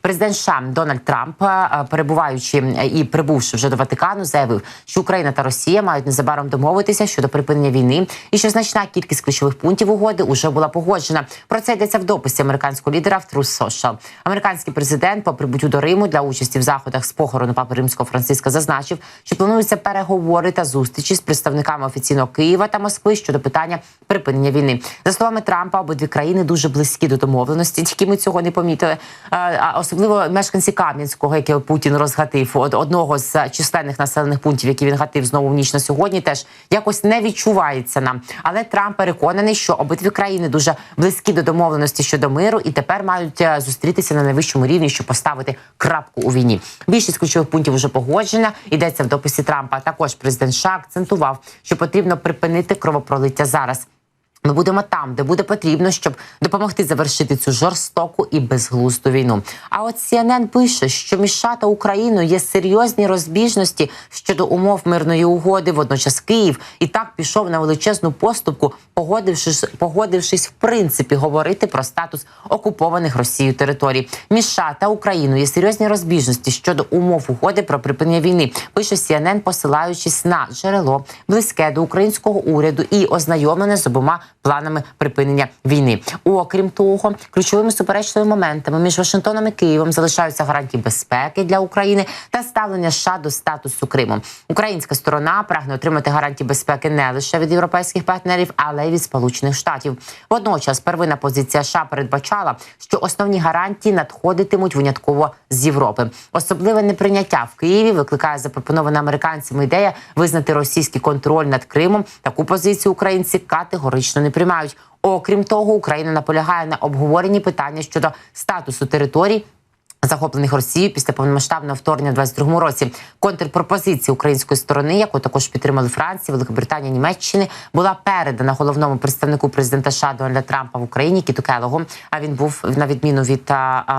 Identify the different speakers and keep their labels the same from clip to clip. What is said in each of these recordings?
Speaker 1: Президент США Дональд Трамп, е, перебуваючи і прибувши вже до Ватикану, заявив, що Україна та Росія мають незабаром домовитися щодо припинення війни, і що значна кількість ключових пунктів угоди вже була погоджена. Про це йдеться в дописі американського лідера в Truth Social. Американський президент по прибуттю до Риму для участі в заходах з похорону папи римського Франциска зазначив, що плануються переговори та зустрічі з представниками офіційного Києва та Москви щодо питання припинення війни. За словами Трампа, обидві країни дуже близькі до домовленості. Тільки ми цього не помітили. Особливо мешканці Кам'янського, яке Путін розгатив, одного з численних населених пунктів, які він гатив знову в ніч на сьогодні, теж якось не відчувається нам. Але Трамп переконаний, що обидві країни дуже близькі до домовленості щодо миру, і тепер мають е, зустрітися на найвищому рівні, щоб поставити крапку у війні. Більшість ключових пунктів вже погоджена. Йдеться в дописі Трампа. Також президент США акцентував, що потрібно припинити кровопролиття зараз. Ми будемо там, де буде потрібно, щоб допомогти завершити цю жорстоку і безглузду війну. А от CNN пише, що між США Україною є серйозні розбіжності щодо умов мирної угоди. Водночас Київ і так пішов на величезну поступку, погодившись, погодившись в принципі говорити про статус окупованих Росією територій. Між США та Україною є серйозні розбіжності щодо умов угоди про припинення війни. Пише CNN, посилаючись на джерело близьке до українського уряду і ознайомлене з обома планами припинення війни. Окрім того, ключовими суперечливими моментами між Вашингтоном і Києвом залишаються гарантії безпеки для України та ставлення США до статусу Криму. Українська сторона прагне отримати гарантії безпеки не лише від європейських партнерів, але й від Сполучених Штатів. Водночас, первинна позиція США передбачала, що основні гарантії надходитимуть винятково з Європи. Особливе неприйняття в Києві викликає запропонована американцями ідея визнати російський контроль над Кримом. Таку позицію українці категорично не приймають. Окрім того, Україна наполягає на обговоренні питання щодо статусу територій. Захоплених Росією після повномасштабного вторгнення в 22-му році контрпропозиція української сторони, яку також підтримали Франція, Великобританія, Німеччини, була передана головному представнику президента США Дональда Трампа в Україні Кіту Келогу. А він був на відміну від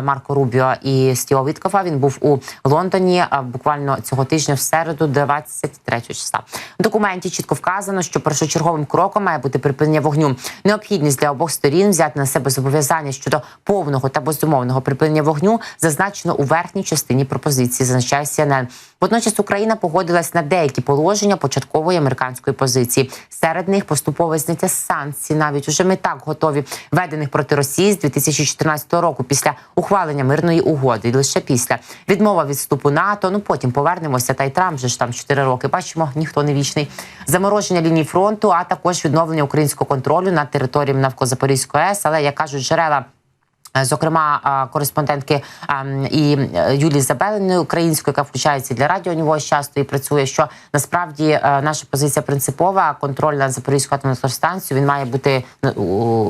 Speaker 1: Марко Рубіо і Стіо Віткофа. Він був у Лондоні буквально цього тижня в середу, 23 числа. В документі чітко вказано, що першочерговим кроком має бути припинення вогню. Необхідність для обох сторін взяти на себе зобов'язання щодо повного та безумовного припинення вогню зазначено у верхній частині пропозиції, зазначає CNN. Водночас Україна погодилась на деякі положення початкової американської позиції. Серед них поступове зняття санкцій, навіть уже ми так готові введених проти Росії з 2014 року після ухвалення мирної угоди. І лише після відмова від вступу НАТО. Ну потім повернемося. Та й Трамп же ж там 4 роки. Бачимо, ніхто не вічний. Замороження лінії фронту, а також відновлення українського контролю над територіями навколо Запорізької АЕС. Але як кажуть джерела. Е, Зокрема, кореспондентки і е, Юлії Забелиної української, яка включається для радіо нього часто і працює. Що насправді е, наша позиція принципова. Контроль над Запорізькою атомною електростанцією він має бути на-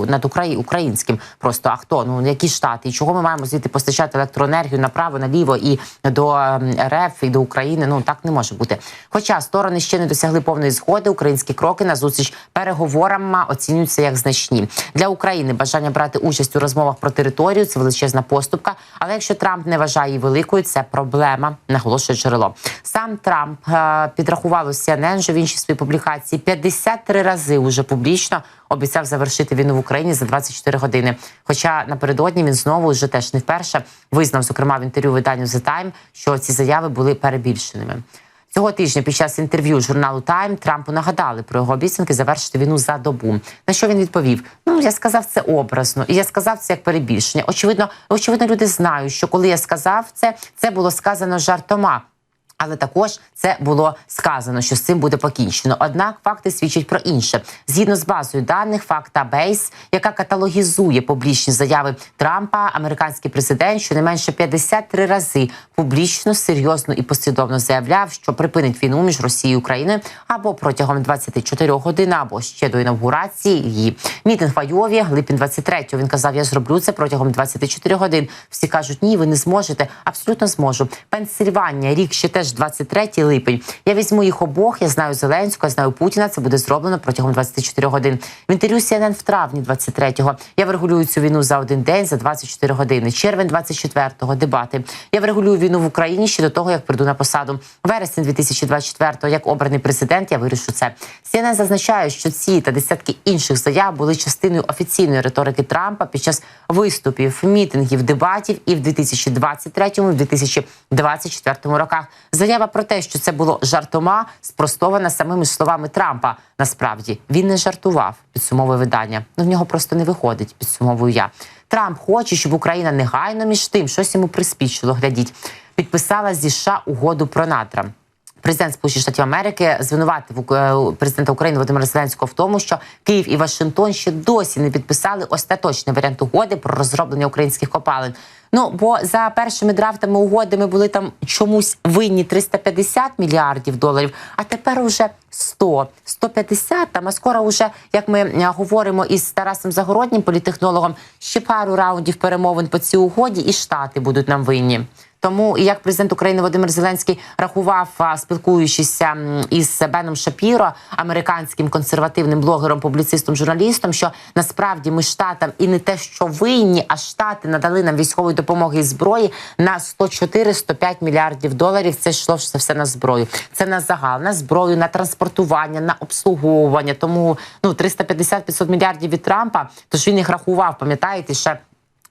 Speaker 1: над Украї- українським. Просто а хто ну які штати і чого ми маємо звідти постачати електроенергію направо, наліво і до ем, РФ і до України? Ну так не може бути. Хоча сторони ще не досягли повної згоди, українські кроки на зустріч переговорам оцінюються як значні для України. Бажання брати участь у розмовах про територію це величезна поступка. Але якщо Трамп не вважає її великою, це проблема, наголошує джерело. Сам Трамп е, підрахував у CNN, що в іншій своїй публікації 53 рази уже публічно обіцяв завершити війну в Україні за 24 години. Хоча напередодні він знову вже теж не вперше визнав, зокрема в інтерв'ю виданню The Time, що ці заяви були перебільшеними. Цього тижня під час інтерв'ю журналу Тайм Трампу нагадали про його обіцянки завершити війну за добу. На що він відповів? Ну я сказав це образно, і я сказав це як перебільшення. Очевидно, очевидно, люди знають, що коли я сказав це, це було сказано жартома. Але також це було сказано, що з цим буде покінчено. Однак факти свідчать про інше. Згідно з базою даних Фактабейс, яка каталогізує публічні заяви Трампа, американський президент щонайменше 53 рази публічно, серйозно і послідовно заявляв, що припинить війну між Росією і Україною або протягом 24 годин, або ще до інавгурації її. Мітинг в Айові, липень 23-го, Він казав: Я зроблю це протягом 24 годин. Всі кажуть, ні, ви не зможете. Абсолютно зможу. Пенсильванія рік ще теж теж 23 липень. Я візьму їх обох. Я знаю Зеленського, я знаю Путіна. Це буде зроблено протягом 24 годин. В інтерв'ю CNN в травні 23-го. Я врегулюю цю війну за один день, за 24 години. Червень 24-го. Дебати. Я врегулюю війну в Україні ще до того, як прийду на посаду. Вересень 2024-го, як обраний президент, я вирішу це. CNN зазначає, що ці та десятки інших заяв були частиною офіційної риторики Трампа під час виступів, мітингів, дебатів і в 2023 і в 2024 роках. Заява про те, що це було жартома, спростована самими словами Трампа. Насправді він не жартував. Підсумовує видання. Ну в нього просто не виходить. Підсумовую я. Трамп хоче, щоб Україна негайно між тим щось йому приспічило. Глядіть, підписала зі США угоду про надра. Президент Сполучених Штатів Америки звинуватив е, президента України Володимира Зеленського в тому, що Київ і Вашингтон ще досі не підписали остаточний варіант угоди про розроблення українських копалин. Ну бо за першими драфтами угоди ми були там чомусь винні 350 мільярдів доларів, а тепер уже 100, 150, там, а скоро уже, як ми е, говоримо із Тарасом Загороднім, політехнологом, ще пару раундів перемовин по цій угоді, і штати будуть нам винні. Тому і як президент України Володимир Зеленський рахував, а, спілкуючись із Беном Шапіро, американським консервативним блогером, публіцистом, журналістом, що насправді ми штатам і не те, що винні, а штати надали нам військової допомоги і зброї на 104-105 мільярдів доларів. Це йшло все на зброю. Це на загал, на зброю, на транспортування, на обслуговування. Тому ну 350-500 мільярдів від Трампа. Тож він їх рахував. Пам'ятаєте, ще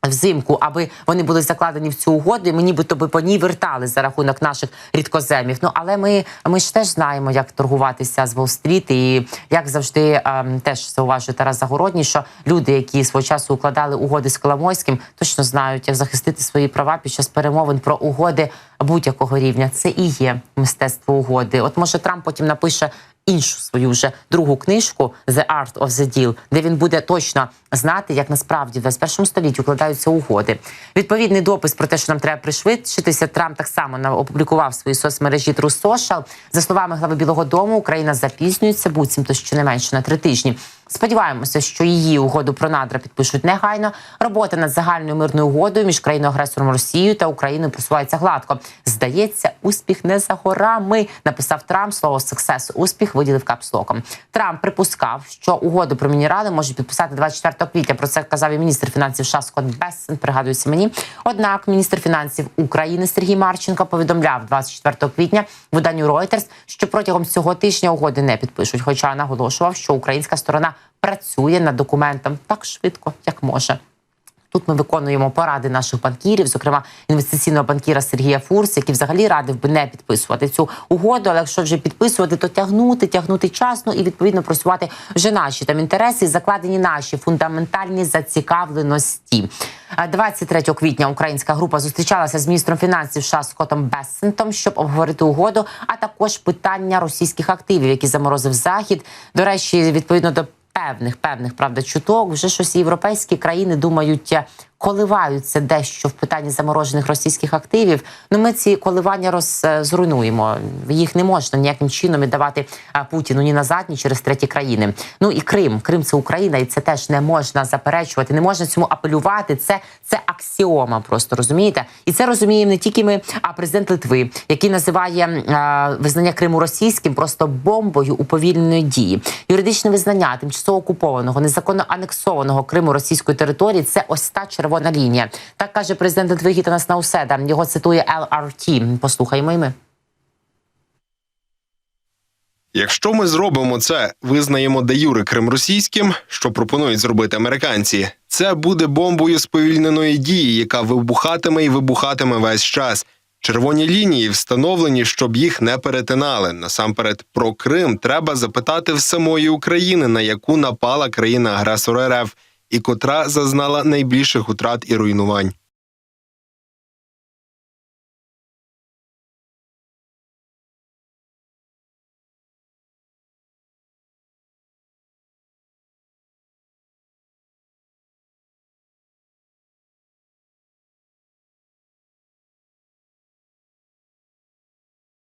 Speaker 1: взимку, аби вони були закладені в цю угоду, і ми нібито би по ній вертали за рахунок наших рідкоземів. Ну але ми, ми ж теж знаємо, як торгуватися з Волл-стріт, і як завжди ем, теж зауважує Тарас Загородній, що люди, які свого часу укладали угоди з Коломойським, точно знають, як захистити свої права під час перемовин про угоди будь-якого рівня. Це і є мистецтво угоди. От може Трамп потім напише іншу свою вже другу книжку «The Art of the Deal», де він буде точно знати, як насправді в 21 столітті укладаються угоди. Відповідний допис про те, що нам треба пришвидшитися. Трамп так само опублікував свої соцмережі True Social. За словами глави Білого Дому, Україна запізнюється, буцімто щонайменше на три тижні. Сподіваємося, що її угоду про надра підпишуть негайно. Робота над загальною мирною угодою між країною агресором Росією та Україною просувається гладко. Здається, успіх не за горами. Написав Трамп слово «сексес» успіх виділив капслоком. Трамп припускав, що угоду про мінерали можуть підписати 24 квітня. Про це казав і міністр фінансів США Скотт Бессен. Пригадується мені. Однак міністр фінансів України Сергій Марченко повідомляв 24 квітня виданню Reuters, що протягом цього тижня угоди не підпишуть. Хоча наголошував, що українська сторона працює над документом так швидко, як може. Тут ми виконуємо поради наших банкірів, зокрема інвестиційного банкіра Сергія Фурс, який взагалі радив би не підписувати цю угоду. Але якщо вже підписувати, то тягнути, тягнути часно і відповідно просувати вже наші там інтереси, закладені наші фундаментальні зацікавленості. А 23 квітня українська група зустрічалася з міністром фінансів США Скоттом Бессентом, щоб обговорити угоду, а також питання російських активів, які заморозив захід. До речі, відповідно до певних певних правда чуток, вже щось європейські країни думають. е, Коливаються дещо в питанні заморожених російських активів. Ну ми ці коливання роз е. Їх не можна ніяким чином віддавати а, Путіну ні назад, ні через треті країни. Ну і Крим, Крим це Україна, і це теж не можна заперечувати, не можна цьому апелювати. Це це аксіома, просто розумієте, і це розуміємо не тільки ми, а президент Литви, який називає е, визнання Криму російським просто бомбою уповільненої дії. Юридичне визнання тимчасово окупованого, незаконно анексованого Криму російської території це ось та червона лінія. Так каже президент Литви Гітанас Науседа. Його цитує LRT. Послухаймо й ми.
Speaker 2: Якщо ми зробимо це, визнаємо де юре Крим російським, що пропонують зробити американці, це буде бомбою сповільненої дії, яка вибухатиме і вибухатиме весь час. Червоні лінії встановлені, щоб їх не перетинали. Насамперед, про Крим треба запитати в самої України, на яку напала країна агресор РФ, і котра зазнала найбільших утрат і руйнувань.